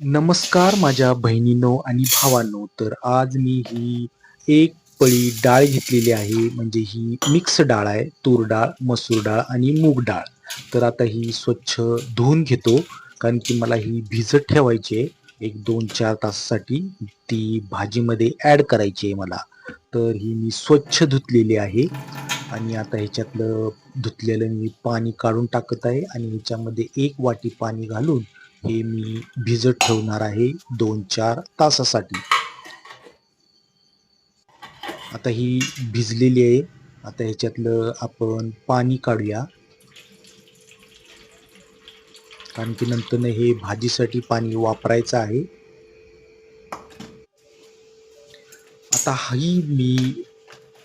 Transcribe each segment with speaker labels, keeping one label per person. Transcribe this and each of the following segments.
Speaker 1: नमस्कार माझ्या बहिणीनो आणि भावांनो. तर आज मी ही एक पळी डाळ घेतलेली आहे. म्हणजे ही मिक्स डाळ आहे. तूर डाळ मसूर डाळ आणि मूग डाळ. तर आता ही स्वच्छ धुवून घेतो. कारण की मला ही भिजत ठेवायची आहे. एक दोन चार तासासाठी ती भाजीमध्ये ॲड करायची आहे मला. तर ही मी स्वच्छ धुतलेली आहे. आणि आता ह्याच्यातलं धुतलेलं मी पाणी काढून टाकत आहे. आणि ह्याच्यामध्ये एक वाटी पाणी घालून हे मी भिजत ठेवणार आहे दोन चार तासासाठी. आता ही भिजलेली आहे. आता ह्याच्यातलं आपण पाणी काढूया. कारण की नंतर हे भाजीसाठी पाणी वापरायचं आहे. आता ही मी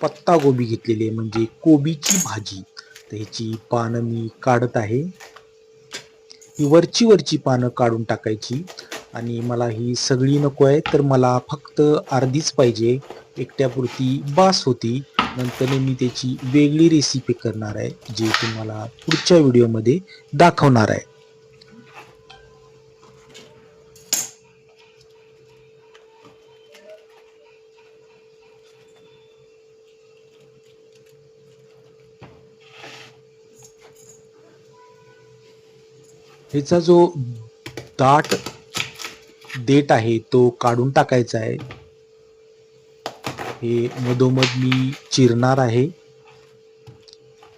Speaker 1: पत्ता गोबी घेतलेली आहे म्हणजे कोबीची भाजी. तर ह्याची पानं मी काढत आहे. ही वरची वरची पानं काढून टाकायची. आणि मला ही सगळी नको आहे तर मला फक्त अर्धीच पाहिजे. एकट्यापुरती बास होती. नंतर मी त्याची वेगळी रेसिपी करणार आहे जी तुम्हाला पुढच्या व्हिडिओमध्ये दाखवणार आहे. ह्याचा जो दाट देट आहे तो काढून टाकायचा आहे. हे मधोमध मी चिरणार आहे.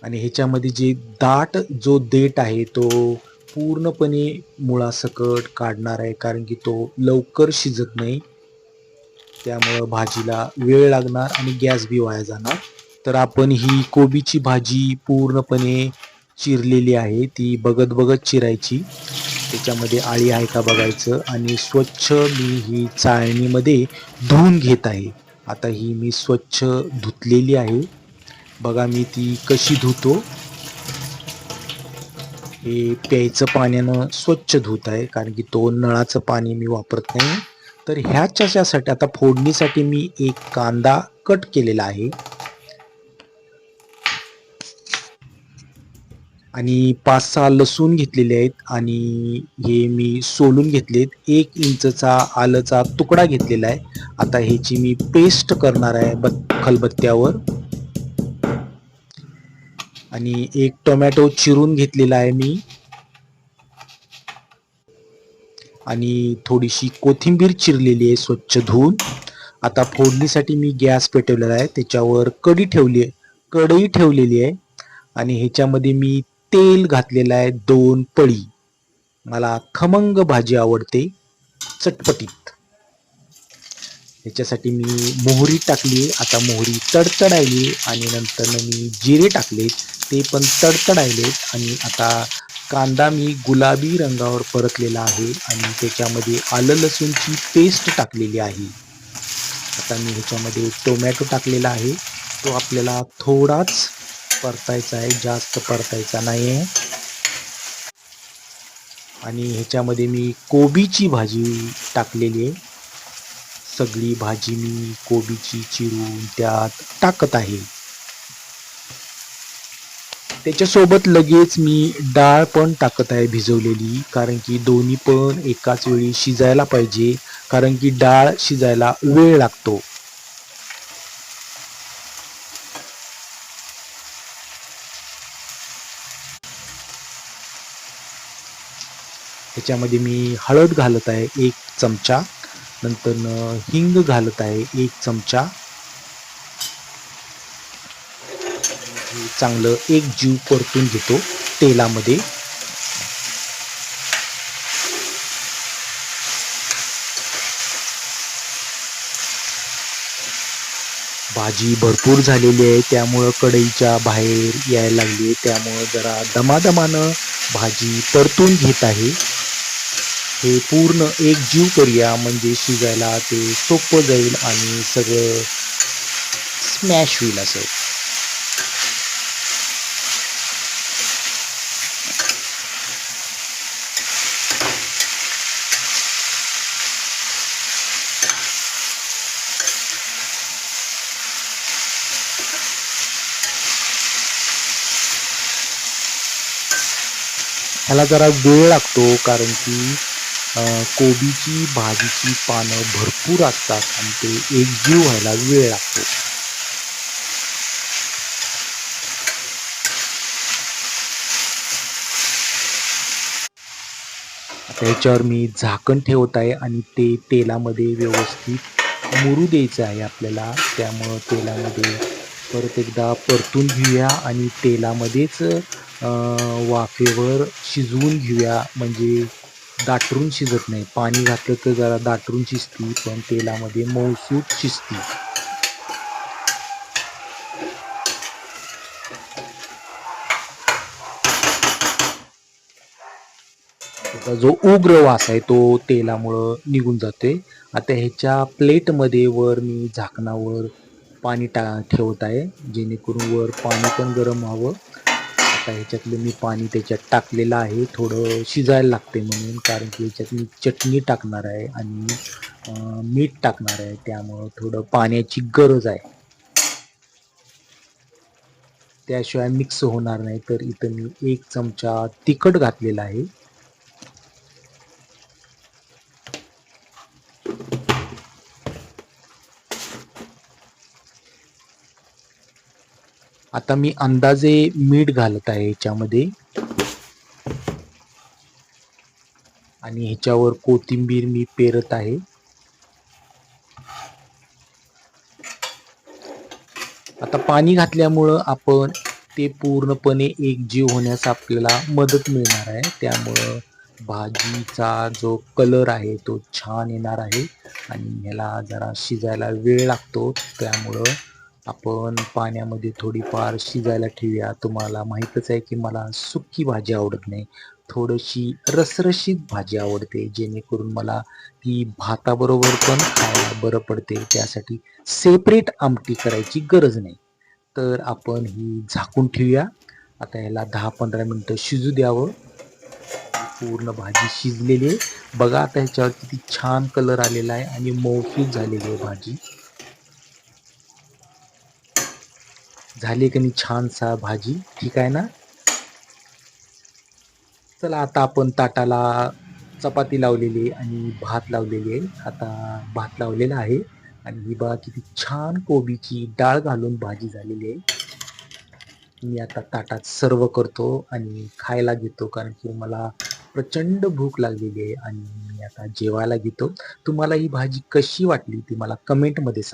Speaker 1: आणि ह्याच्यामध्ये जे दाट जो देठ आहे तो पूर्णपणे मुळासकट काढणार आहे कारण की तो लवकर शिजत नाही. त्यामुळं भाजीला वेळ लागणार आणि गॅस बी वाया जाणार. तर आपण ही कोबीची भाजी पूर्णपणे चिरलेली आहे. ती बघत बघत चिरायची. त्याच्यामध्ये आळी आहे का बघायचं. आणि स्वच्छ मी ही चाळणीमध्ये धुवून घेत आहे. आता ही मी स्वच्छ धुतलेली आहे. बघा मी ती कशी धुतो. हे प्यायचं पाण्यानं स्वच्छ धुत आहे. कारण की तो नळाचं पाणी मी वापरत नाही. तर ह्याच्यासाठी आता फोडणीसाठी मी एक कांदा कट केलेला आहे. आणि पाच सहा लसूण घेतलेले आहेत आणि हे मी सोलून घेतलेत. एक इंचचा आलंचा तुकडा घेतलेला आहे. आता ह्याची मी पेस्ट करणार आहे बत खलबत्त्यावर. आणि एक टोमॅटो चिरून घेतलेला आहे मी. आणि थोडीशी कोथिंबीर चिरलेली आहे स्वच्छ धुवून. आता फोडणीसाठी मी गॅस पेटवलेला आहे. त्याच्यावर कढी ठेवली आहे. कढई ठेवलेली आहे. आणि ह्याच्यामध्ये मी तेल घातलेलं आहे दोन पळी. मला खमंग भाजी आवडते चटपटीत. ह्याच्यासाठी मी मोहरी टाकली आता मोहरी तडतडायली आणि नंतर मी जिरे टाकले ते पण तडतडायले आणि आता कांदा मी गुलाबी रंगावर परतलेला आहे आणि त्याच्यामध्ये आलं लसूणची पेस्ट टाकलेली आहे. आता मी ह्याच्यामध्ये टोमॅटो टाकलेला आहे. तो आपल्याला थोडाच परतायचा आहे जास्त परतायचा नाही आहे आणि ह्याच्यामध्ये मी कोबीची भाजी टाकलेली आहे. सगळी भाजी मी कोबीची चिरून त्यात टाकत आहे. त्याच्यासोबत लगेच मी डाळ पण टाकत आहे भिजवलेली कारण की दोन्ही पण एकाच वेळी शिजायला पाहिजे कारण की डाळ शिजायला वेळ लागतो. त्याच्यामध्ये मी हळद घालत आहे एक चमचा नंतर हिंग घालत आहे एक चमचा. चांगलं एक जीव परतून घेतो तेलामध्ये. भाजी भरपूर झालेली आहे त्यामुळं कढईच्या बाहेर यायला लागली आहे त्यामुळं जरा दमादमानं भाजी परतून घेत आहे. हे पूर्ण एक जीव करूया म्हणजे शिजायला ते सोपं जाईल आणि सगळं स्मॅश होईल असं. ह्याला जरा वेळ लागतो कारण की कोबीची भाजीची पानं भरपूर असतात आणि ते एकजीव व्हायला वेळ लागतो. आता मी झाकण ठेवत आहे आणि ते तेलामध्ये व्यवस्थित मुरू द्यायचं आहे आपल्याला. त्यामुळं तेलामध्ये परत एकदा परतून घेऊया आणि तेलामध्येच वाफेवर शिजवून घेऊया. म्हणजे दाटरून शिजत नाही. पाणी घातलं तर जरा दाटरून शिजती पण तेलामध्ये मऊसूत शिजती. जो उग्र वास आहे तो तेलामुळं निघून जाते आता ह्याच्या प्लेटमध्ये वर मी झाकणावर पाणी टा ठेवत आहे जेणेकरून वर पाणी पण गरम व्हावं. आता ह्याच्यातलं मी पाणी त्याच्यात टाकलेलं आहे. थोडं शिजायला लागते म्हणून कारण की ह्याच्यात मी चटणी टाकणार आहे आणि मीठ टाकणार आहे. त्यामुळं थोडं पाण्याची गरज आहे. त्याशिवाय मिक्स होणार नाही. तर इथं मी एक चमचा तिखट घातलेला आहे. आता मी अंदाजे मीठ घालत आहे ह्याच्यामध्ये आणि ह्याच्यावर कोथिंबीर मी पेरत आहे. आता पाणी घातल्यामुळं आपण ते पूर्णपणे एकजीव होण्यास आपल्याला मदत मिळणार आहे. त्यामुळं भाजीचा जो कलर आहे तो छान येणार आहे. आणि ह्याला जरा शिजायला वेळ लागतो. त्यामुळं आपण पाण्यामध्ये थोडीफार शिजायला ठेवूया. तुम्हाला माहीतच आहे की मला सुक्की भाजी आवडत नाही. थोडीशी रसरशीत भाजी आवडते जेणेकरून मला ती भाताबरोबर पण खायला बरं पडते. त्यासाठी सेपरेट आमटी करायची गरज नाही. तर आपण ही झाकून ठेवूया. आता ह्याला दहा पंधरा मिनटं शिजू द्यावं. पूर्ण भाजी शिजलेली आहे. बघा आता ह्याच्यावर किती छान कलर आलेला आहे आणि मौसूद झालेली आहे भाजी. झाली की नाही छानसा भाजी ठीक आहे ना? चला आता आपण ताटाला चपाती लावलेली आहे आणि भात लावलेली आहे. आता भात लावलेला आहे आणि ही बघा किती छान कोबीची डाळ घालून भाजी झालेली आहे. मी आता ताटात सर्व करतो आणि खायला घेतो कारण की मला प्रचंड भूक लागलेली आहे आणि मी आता जेवायला घेतो. तुम्हाला ही भाजी कशी वाटली ती मला कमेंटमध्ये सांग.